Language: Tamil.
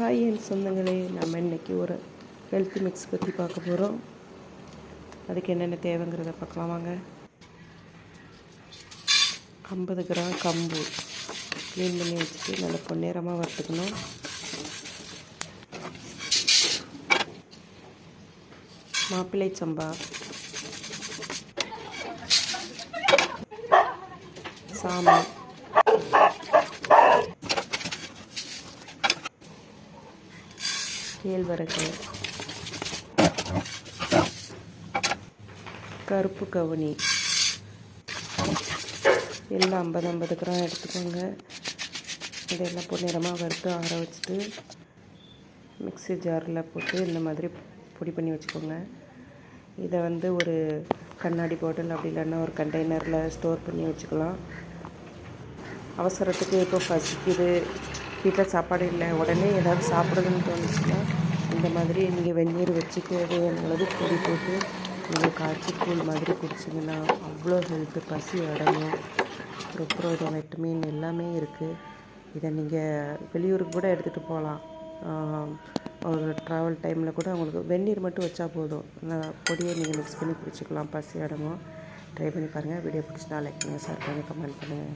ஹாய் என் சொந்தங்களே நம்ம இன்றைக்கி ஒரு ஹெல்த் மிக்ஸ் பற்றி பார்க்க போகிறோம் அதுக்கு என்னென்ன தேவைங்கிறத பார்க்கலாம் வாங்க. ஐம்பது கிராம் கம்பு க்ளீன் பண்ணி வச்சுட்டு நல்லா பொன்னேரமாக வறுத்துக்கணும். மாப்பிள்ளை சம்பா. சாமை கேழ்வரகு கருப்பு கவுனி. எல்லாம் ஐம்பது ஐம்பது கிராம் எடுத்துக்கோங்க. இதெல்லாம் பொன்னிறமாக வறுத்து ஆற வச்சுட்டு மிக்ஸி ஜாரில் போட்டு இந்த மாதிரி பொடி பண்ணி வச்சுக்கோங்க. இதை வந்து ஒரு கண்ணாடி பாட்டில் அப்படி இல்லைன்னா ஒரு கண்டெய்னரில் ஸ்டோர் பண்ணி வச்சுக்கலாம். அவசரத்துக்கு இப்போ பசிக்குது. வீட்டில் சாப்பாடு இல்லை. உடனே ஏதாவது சாப்பிடணும்னு தோணுச்சுன்னா இந்த மாதிரி நீங்கள் வெந்நீர் வச்சு தேவையான அளவு பொடி போட்டு நீங்கள் காய்ச்சி கூழ் மாதிரி குடிச்சிங்கன்னா அவ்வளோ ஹெல்த்து பசி அடங்கும். ருப்ரோட வைட்டமின் எல்லாமே இருக்குது இதை நீங்கள் வெளியூருக்கு கூட எடுத்துகிட்டு போகலாம். ஒரு ட்ராவல் டைமில் கூட உங்களுக்கு வெந்நீர் மட்டும் வச்சா போதும். பொடியை நீங்கள் மிக்ஸ் பண்ணி குடிச்சிக்கலாம். பசி அடங்கும். ட்ரை பண்ணி பாருங்கள் வீடியோ பிடிச்சினா லைக் பண்ணுங்கள் ஷேர் பண்ணி கமெண்ட் பண்ணுங்கள்